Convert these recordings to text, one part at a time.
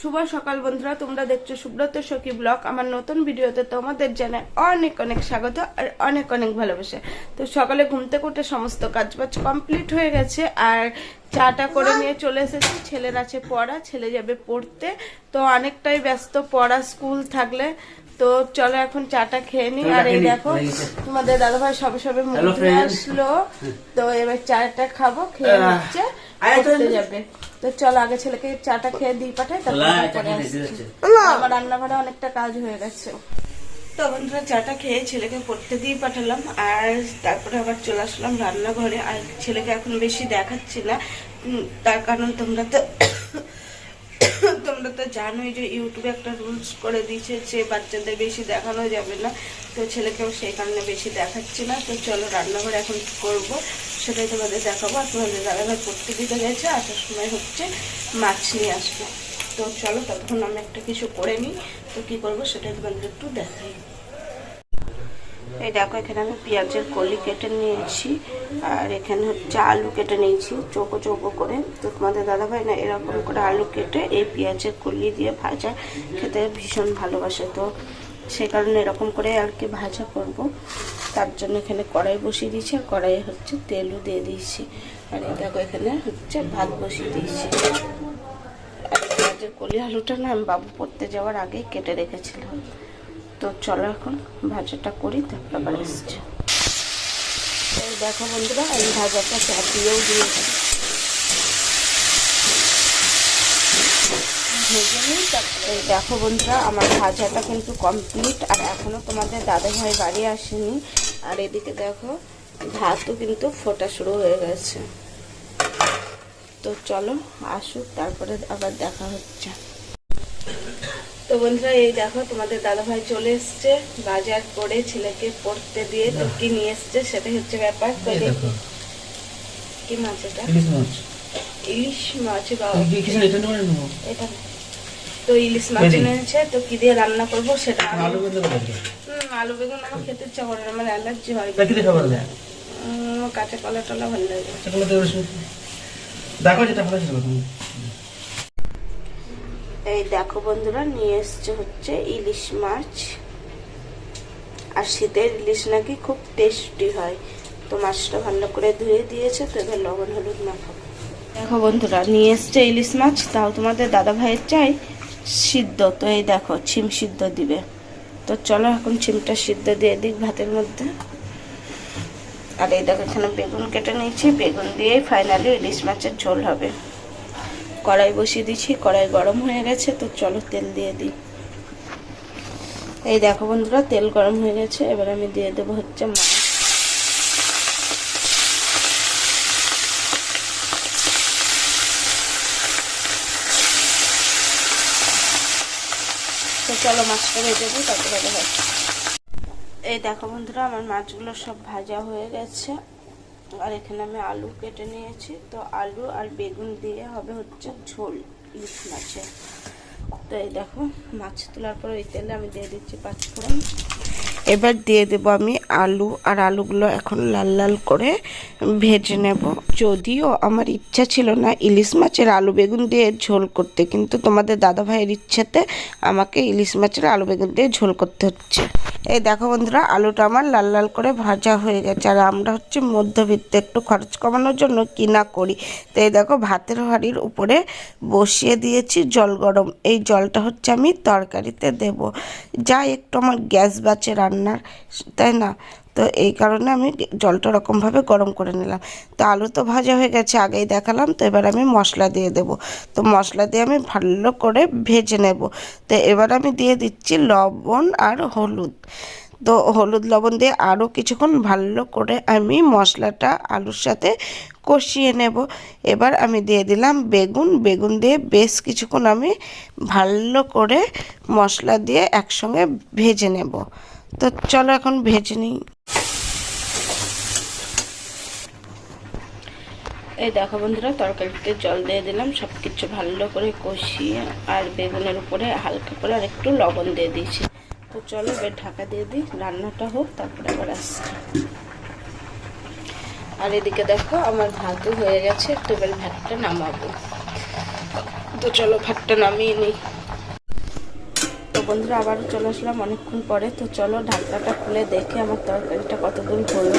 শুভ সকাল বন্ধুরা তোমরা দেখছ সুব্রত সখী ব্লগ। আমার নতুন ভিডিওতে তোমাদের জানাই অনেক অনেক স্বাগত আর অনেক অনেক ভালোবাসা। তো সকালে ঘুম থেকে উঠে সমস্ত কাজবাজ কমপ্লিট হয়ে গেছে আর চাটা করে নিয়ে চলে এসেছি। ছেলের আছে পড়া ছেলে যাবে পড়তে। তো অনেকটাই ব্যস্ত পড়া স্কুল থাকলে। তো চলো এখন চাটা খেয়ে নি আর এই দেখো তোমাদের দাদাভাই সবে সবে মুখ. আসলো। তো এবার চাটা খাব খেয়ে নিচ্ছে যাবে। তো চলো আগে ছেলেকে চাটা খেয়ে দিয়ে পাঠাই। আমার রান্নাঘরে অনেকটা কাজ হয়ে গেছে। তো বন্ধুরা চাটা খেয়ে ছেলেকে পড়তে দিয়ে পাঠালাম আর তারপরে আবার চলে আসলাম রান্নাঘরে। আর ছেলেকে এখন বেশি দেখাচ্ছি না। তার কারণ তোমরা তো তোমরা তো জানোই যে ইউটিউবে একটা রুলস করে দিয়েছে যে বাচ্চাদের বেশি দেখানো যাবে না। তো ছেলেকেও সেই কারণে বেশি দেখাচ্ছি না। তো চলো রান্নাঘরে এখন কি করব? সেটাই তোমাদের দেখাবো। আর তোমাদের দাদাভাই পড়তে দিতে গেছে, আসার সময় হচ্ছে মাছ নিয়ে আসবে। তো চলো ততক্ষণ আমি একটা কিছু করে নিই। তো কি করব সেটাই তোমাদের একটু দেখাই। এই দেখো, এখানে আমি পেঁয়াজের কলি কেটে নিয়েছি, আর এখানে হচ্ছে আলু কেটে নিয়েছি, চৌকো চৌকো করে। তো তোমাদের দাদাভাই না এরকম করে আলু কেটে এই পেঁয়াজের কলি দিয়ে ভাজা খেতে ভীষণ ভালোবাসে। তো সেই কারণে এরকম করে আর কি ভাজা করব। তার জন্য এখানে কড়াই বসিয়ে দিয়েছি, আর কড়াইয়ে হচ্ছে তেলও দিয়ে দিয়েছি। আর দেখো এখানে হচ্ছে ভাত বসিয়ে দিয়েছি। আর পেঁয়াজের কলি আলুটা না আমি বাবু পড়তে যাওয়ার আগেই কেটে রেখেছিলাম। তো চলো এখন ভাজাটা করি, তারপর আবার এসছে দেখো বন্ধুরা এই ভাজাটা চা দিয়েও দিয়েছি। ভেজে নিই এই দেখো বন্ধুরা আমার ভাজাটা কিন্তু কমপ্লিট আর এখনও তোমাদের দাদা ভাই বাড়ি আসেনি। আর এদিকে দেখো ভাতও কিন্তু ফোটা শুরু হয়ে গেছে। তো চলো আসুক তারপরে আবার দেখা হচ্ছে। তো বন্ধুরা এই দেখো তোমাদের দাদাভাই চলে এসছে। বাজার করে ছেলেকে পড়তে দিয়ে তো কি নিয়ে এসছে সেটাই হচ্ছে ব্যাপার। তো দেখো, কি মাছ এটা? ইলিশ মাছ। ইলিশ মাছ বাবা। এটা। তো ইলিশ মাছ এনেছে তো কি দিয়ে রান্না করব সেটা আলু নাকি? হুম, আলু বেগুন আমার খেতে ইচ্ছা করে না, আমার অ্যালার্জি হয়। তা কি দিয়ে খাবার দেয়? কাঁচা কলা টলা ভালো লাগে। দেখো যেটা ভালো করো। এই দেখো বন্ধুরা নিয়ে এসছে হচ্ছে ইলিশ মাছ। আর শীতের ইলিশ নাকি খুব টেস্টি হয়। তো মাছটা ভালো করে ধুয়ে দিয়েছে তো এবার লবণ হলুদ মাখাবো। দেখো বন্ধুরা নিয়ে এসছে ইলিশ মাছ তাও তোমাদের দাদা ভাইয়ের চাই। সিদ্ধ, তো এই দেখো, ছিম সিদ্ধ দিবে। তো চলো এখন ছিমটা সিদ্ধ দিয়ে দিক ভাতের মধ্যে। আর এই দেখো, এখানে বেগুন কেটে নিয়েছি। বেগুন দিয়েই ফাইনালি ইলিশ মাছের ঝোল হবে। কড়াই বসিয়ে দিচ্ছি কড়াই গরম হয়ে গেছে, তো চলো তেল দিয়ে দিই। এই দেখো বন্ধুরা, তেল গরম হয়ে গেছে, এবার আমি দিয়ে দেবো হচ্ছে মাছ তো চলো মাছটা ভেজে দিই তারপরে হচ্ছে। এই দেখো বন্ধুরা, আমার মাছগুলো সব ভাজা হয়ে গেছে। আর এখানে আমি আলু কেটে নিয়েছি। তো আলু আর বেগুন দিয়ে হবে হচ্ছে ঝোল ইলিশ মাছের। তো এই দেখো, মাছ তোলার পর ওই তেলে আমি দিয়ে দিচ্ছি পাঁচফোড়ন। এবার দিয়ে দেব আমি আলু, আর আলুগুলো এখন লাল লাল করে ভেজে নেব। যদিও আমার ইচ্ছা ছিল না ইলিশ মাছের আলু বেগুন দিয়ে ঝোল করতে, কিন্তু তোমাদের দাদা ভাইয়ের ইচ্ছেতে আমাকে ইলিশ মাছের আলু বেগুন দিয়ে ঝোল করতে হচ্ছে। এই দেখো বন্ধুরা, আলুটা আমার লাল লাল করে ভাজা হয়ে গেছে, আর আমরা হচ্ছে মধ্যবিত্ত, একটু খরচ কমানোর জন্য কিনা করি। তো এই দেখো, ভাতের হাঁড়ির উপরে বসিয়ে দিয়েছি জল গরম। এই জলটা হচ্ছে আমি তরকারিতে দেব। যা একটু আমার গ্যাস বাঁচে রান্নার তাই না? তো এই কারণে আমি জলটা ওরকমভাবে গরম করে নিলাম। তো আলু তো ভাজা হয়ে গেছে, আগেই দেখালাম। তো এবার আমি মশলা দিয়ে দেব। তো মশলা দিয়ে আমি ভালো করে ভেজে নেব। তো এবার আমি দিয়ে দিচ্ছি লবণ আর হলুদ। তো হলুদ লবণ দিয়ে আরও কিছুক্ষণ ভালো করে আমি মশলাটা আলুর সাথে কষিয়ে নেব। এবার আমি দিয়ে দিলাম বেগুন। বেগুন দিয়ে বেশ কিছুক্ষণ আমি ভালো করে মশলা দিয়ে একসঙ্গে ভেজে নেব। তো চলো এখন ভেজে নিই। এই দেখো বন্ধুরা, তরকারিতে জল দিয়ে দিলাম সব কিছু ভালো করে কষিয়ে আর বেগুনের উপরে হালকা করে আর একটু লবণ দিয়ে দিয়েছি। তো চলো এবার ঢাকা দিয়ে দিই, রান্নাটা হোক, তারপরে আবার আসছি। আর এদিকে দেখো, আমার ভাতও হয়ে গেছে, একটু এবার ভাতটা নামাবো। তো চলো ভাতটা নামিয়ে নিই। বন্ধুরা আবারও চলে আসলাম অনেকক্ষণ পরে। তো চলো, ঢাকনাটা খুলে দেখে আমার তরকারিটা কতদূর হলো।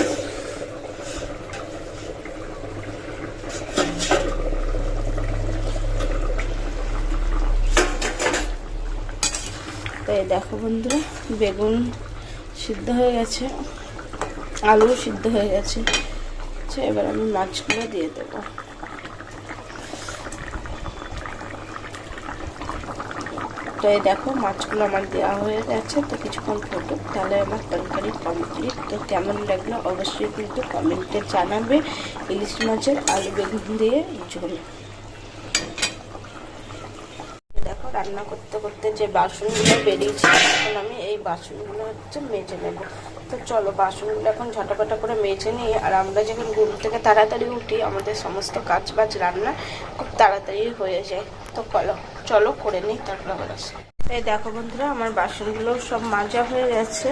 তো এই দেখো বন্ধুরা, বেগুন সিদ্ধ হয়ে গেছে আলু সিদ্ধ হয়ে গেছে। আচ্ছা এবার আমি মাছগুলো দিয়ে দেবো। তো দেখো, মাছগুলো আমার দেওয়া হয়ে গেছে, তো কিছুক্ষণ ফুটুক তাহলে আমার তরকারি কমপ্লিট তো কেমন লাগল অবশ্যই কিন্তু কমেন্টে জানাবে, ইলিশ মাছের আলু বেগুন দিয়ে ঝোল। দেখো, রান্না করতে করতে যে বাসনগুলো বেরিয়েছে, এখন আমি এই বাসনগুলো হচ্ছে মেজে নেব। তো চলো, বাসনগুলো এখন ঝটাপটা করে মেজে নিই, আর আমরা যখন ঘুম থেকে তাড়াতাড়ি উঠি, আমাদের সমস্ত কাজ বাজ, রান্না খুব তাড়াতাড়ি হয়ে যায়। তো চলো। চলো করে নিই, তারপর আসি। এই দেখো বন্ধুরা, আমার বাসনগুলো সব মাজা হয়ে গেছে।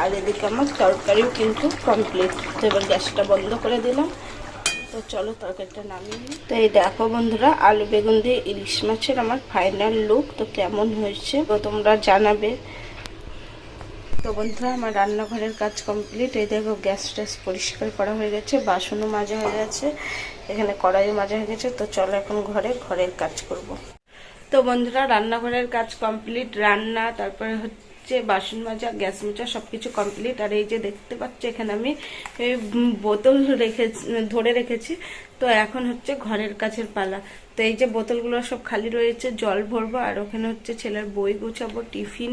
আর এদিকে আমার তরকারিও কিন্তু কমপ্লিট তো এবার গ্যাসটা বন্ধ করে দিলাম। তো চলো তরকারিটা নামিয়ে নিই। তো এই দেখো বন্ধুরা, আলু বেগুন দিয়ে ইলিশ মাছের আমার ফাইনাল লুক তো কেমন হয়েছে তো তোমরা জানাবে। তো বন্ধুরা, আমার রান্নাঘরের কাজ কমপ্লিট এই দেখো গ্যাস ট্যাস পরিষ্কার করা হয়ে গেছে, বাসনও মাজা হয়ে গেছে, এখানে কড়াইও মাজা হয়ে গেছে। তো চলো এখন ঘরে, ঘরের কাজ করব। তো বন্ধুরা, রান্নাঘরের কাজ কমপ্লিট রান্না, তারপরে হচ্ছে বাসন মাজা, গ্যাস মোচা সব কিছু কমপ্লিট আর এই যে দেখতে পাচ্ছি, এখানে আমি বোতল রেখে ধরে রেখেছি। তো এখন হচ্ছে ঘরের কাছের পালা। তো এই যে বোতলগুলো সব খালি রয়েছে, জল ভরবো, আর ওখানে হচ্ছে ছেলের বই গুছাবো, টিফিন,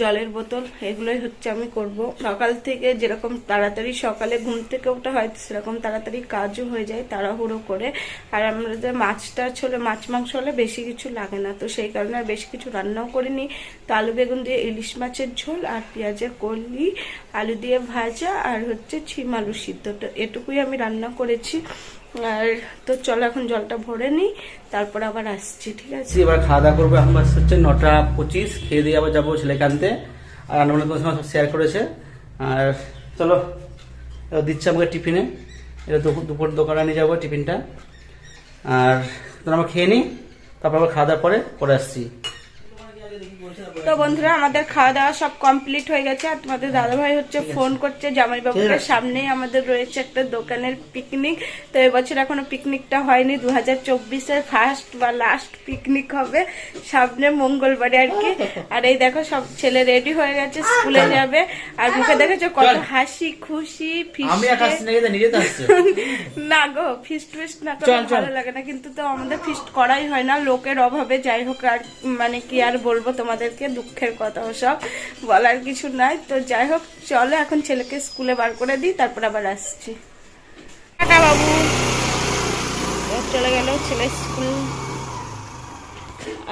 জলের বোতল, এগুলোই হচ্ছে আমি করব। সকাল থেকে যেরকম তাড়াতাড়ি সকালে ঘুম থেকে ওটা হয়, সেরকম তাড়াতাড়ি কাজও হয়ে যায় তাড়াহুড়ো করে। আর আমাদের মাছটা হলে মাছ মাংস হলে বেশি কিছু লাগে না। তো সেই কারণে আর বেশি কিছু রান্নাও করিনি। তো আলু, বেগুন দিয়ে ইলিশ মাছের ঝোল আর পেঁয়াজের কলি, আলু দিয়ে ভাজা, আর হচ্ছে ছিম আলু সিদ্ধ। তো এটুকুই আমি রান্না করেছি। আর তো চলো এখন জলটা ভরে নিই, তারপর আবার আসছি, ঠিক আছে? এবার খাওয়া দাওয়া করব। এখন হচ্ছে নটা পঁচিশ, খেয়ে দিয়ে আবার যাব ছেলেকে আনতে। আর রান্নাবান্না তোমার সঙ্গে শেয়ার করেছে। আর চলো দিচ্ছে আমাকে টিফিনে। এটা দুপুর দোকানে নিয়ে যাব টিফিনটা। আর তো আমরা খেয়ে নিই, তারপর আবার খাওয়া দাওয়ার পরে পরে আসছি। তো বন্ধুরা আমাদের খাওয়া দাওয়া সব কমপ্লিট হয়ে গেছে। আর তোমাদের দাদাভাই হচ্ছে ফোন করছে জামাই বাবুদের সামনেই আমাদের রয়েছে একটা দোকানের পিকনিক তো এবছর এখনও পিকনিকটা হয়নি দু হাজার চব্বিশের ফার্স্ট বা লাস্ট পিকনিক হবে সামনে মঙ্গলবারে আর কি। আর এই দেখো সব ছেলে রেডি হয়ে গেছে স্কুলে যাবে। আর মুখে দেখেছ কত হাসি খুশি না গো ফিস্ট ফিস্ট না করে ভালো লাগে না। কিন্তু তো আমাদের ফিস্ট করাই হয় না লোকের অভাবে। যাই হোক আর মানে কি আর বলব তোমাদেরকে? দুঃখের কথা সব বলার কিছু নাই। তো যাই হোক, চলো এখন ছেলেকে স্কুলে বার করে দিই, তারপর আবার আসছি। বাবু। চলে গেল ছেলে স্কুল।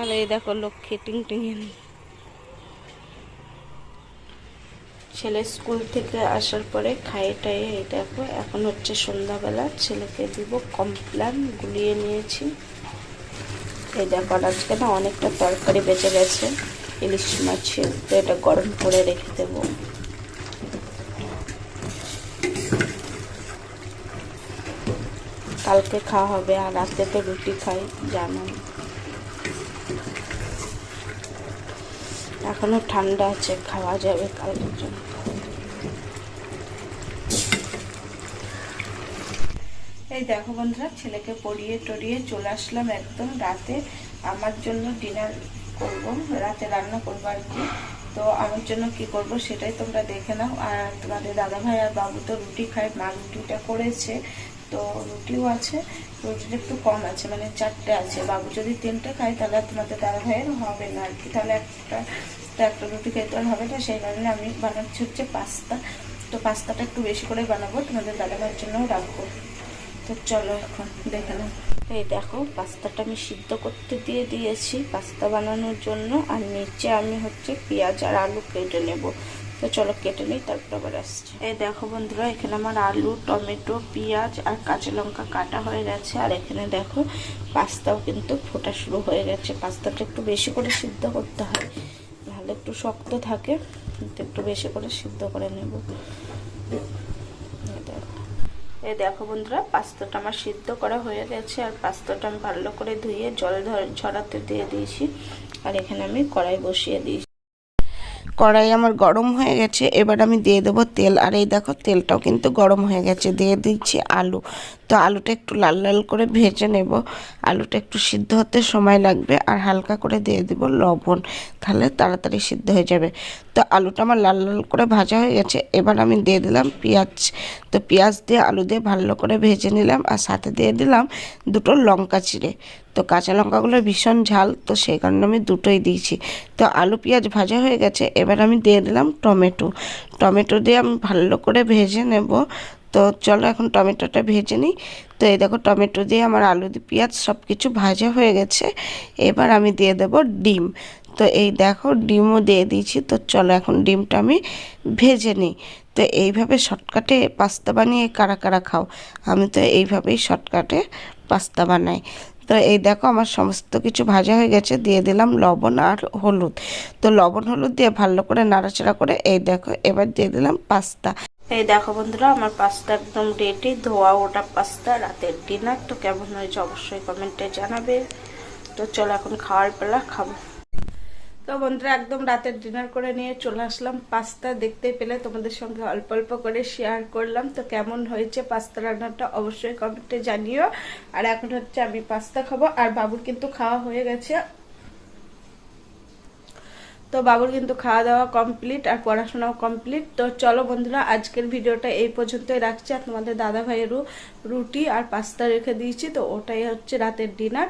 আর এই দেখো লক্ষ্মী টিং টিং ছেলে স্কুল থেকে আসার পরে খাইয়ে টাইয়ে এই দেখো, এখন হচ্ছে সন্ধ্যাবেলা। ছেলেকে দিব কমপ্লান, গুলিয়ে নিয়েছি। এই দেখো আজকে না অনেকটা তরকারি বেঁচে গেছে। ইলিশ মাছের তো এটা গরম করে রেখে দেবো। কালকে খাওয়া হবে আর রাতে তো রুটি খাই জানো এখনও ঠান্ডা আছে, খাওয়া যাবে কালকের জন্য। এই দেখো বন্ধুরা, ছেলেকে পড়িয়ে টড়িয়ে চলে আসলাম একদম রাতে। আমার জন্য ডিনার করব, রাতে রান্না করব আর কি। তো আমার জন্য কি করব সেটাই তোমরা দেখে নাও। আর তোমাদের দাদা ভাই আর বাবু তো রুটি খায়, মা রুটিটা করেছে। তো রুটিও আছে, রুটিটা একটু কম আছে মানে চারটে আছে। বাবু যদি তিনটে খায়, তাহলে তোমাদের দাদা ভাইয়ের হবে না আর কি। তাহলে একটা, তো একটা রুটি খেতে আর হবে না। সেই কারণে আমি বানাচ্ছি হচ্ছে পাস্তা। তো পাস্তাটা একটু বেশি করে বানাবো, তোমাদের দাদা ভাইয়ের জন্যও রাখব। তো চলো এখন দেখে নাও। এই দেখো, পাস্তাটা আমি সিদ্ধ করতে দিয়ে দিয়েছি পাস্তা বানানোর জন্য। আর নিচে আমি হচ্ছে পেঁয়াজ আর আলু কেটে নেব। তো চলো কেটে নিই, তারপর আবার আসছি। এই দেখো বন্ধুরা, এখানে আমার আলু, টমেটো, পেঁয়াজ আর কাঁচা লঙ্কা কাটা হয়ে গেছে। আর এখানে দেখো, পাস্তাও কিন্তু ফোটা শুরু হয়ে গেছে। পাস্তাটা একটু বেশি করে সিদ্ধ করতে হয়, নাহলে একটু শক্ত থাকে। কিন্তু একটু বেশি করে সিদ্ধ করে নেব। এই দেখো বন্ধুরা, পাস্তাটা আমার সিদ্ধ করা হয়ে গেছে, আর পাস্তাটা আমি ভালো করে ধুয়ে জল ঝরাতে দিয়ে দিয়েছি, আর এখানে আমি কড়াই বসিয়ে দিয়েছি। কড়াই আমার গরম হয়ে গেছে, এবার আমি দিয়ে দেবো তেল, আর এই দেখো তেলটাও কিন্তু গরম হয়ে গেছে, দিয়ে দিচ্ছি আলু। তো আলুটা একটু লাল লাল করে ভেজে নেব, আলুটা একটু সিদ্ধ হতে সময় লাগবে, আর হালকা করে দিয়ে দেব লবণ, তাহলে তাড়াতাড়ি সিদ্ধ হয়ে যাবে। তো আলুটা আমার লাল লাল করে ভাজা হয়ে গেছে, এবার আমি দিয়ে দিলাম পেঁয়াজ। তো পেঁয়াজ দিয়ে, আলু দিয়ে ভালো করে ভেজে নিলাম আর সাথে দিয়ে দিলাম দুটো লঙ্কা চিড়ে। তো কাঁচা লঙ্কাগুলো ভীষণ ঝাল, তো সেই কারণে আমি দুটোই দিয়েছি। তো আলু পেঁয়াজ ভাজা হয়ে গেছে, এবার আমি দিয়ে দিলাম টমেটো। টমেটো দিয়ে আমি ভালো করে ভেজে নেব। তো চলো এখন টমেটোটা ভেজে নিই। তো এই দেখো টমেটো দিয়ে আমার আলু দিয়ে পেঁয়াজ সব কিছু ভাজা হয়ে গেছে। এবার আমি দিয়ে দেব ডিম। তো এই দেখো ডিমও দিয়ে দিয়েছি, তো চলো এখন ডিমটা আমি ভেজে নিই। তো এইভাবে শর্টকাটে পাস্তা বানিয়ে কারা কারা খাও? আমি তো এইভাবেই শর্টকাটে পাস্তা বানাই। তো এই দেখো আমার সমস্ত কিছু ভাজা হয়ে গেছে, দিয়ে দিলাম লবণ আর হলুদ। তো লবণ হলুদ দিয়ে ভালো করে নাড়াচাড়া করে এই দেখো, এবার দিয়ে দিলাম পাস্তা এই দেখো বন্ধুরা, আমার পাস্তা একদম রেডি ধোয়া ওটা পাস্তা রাতের ডিনার তো কেমন হয়েছে অবশ্যই কমেন্টে জানাবে। তো চলো এখন খাওয়ার বেলা খাব। তো বন্ধুরা, একদম রাতের ডিনার করে নিয়ে চলে আসলাম পাস্তা। দেখতে পেলে তোমাদের সঙ্গে অল্প অল্প করে শেয়ার করলাম। তো কেমন হয়েছে পাস্তা রান্নাটা অবশ্যই কমেন্টে জানিও। আর এখন হচ্ছে আমি পাস্তা খাব। আর বাবুর কিন্তু খাওয়া হয়ে গেছে। তো বাবুর কিন্তু খাওয়া দাওয়া কমপ্লিট আর পড়াশোনাও কমপ্লিট তো চলো বন্ধুরা, আজকের ভিডিওটা এই পর্যন্তই রাখছি। আর তোমাদের দাদা ভাইয়েরও রুটি আর পাস্তা রেখে দিয়েছি। তো ওটাই হচ্ছে রাতের ডিনার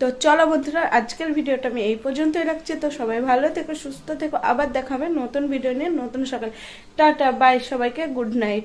তো চলো বন্ধুরা, আজকের ভিডিওটা আমি এই পর্যন্তই রাখছি। তো সবাই ভালো থেকো, সুস্থ থেকো। আবার দেখাবে নতুন ভিডিও নিয়ে, নতুন সকাল। টাটা বাই সবাইকে গুড নাইট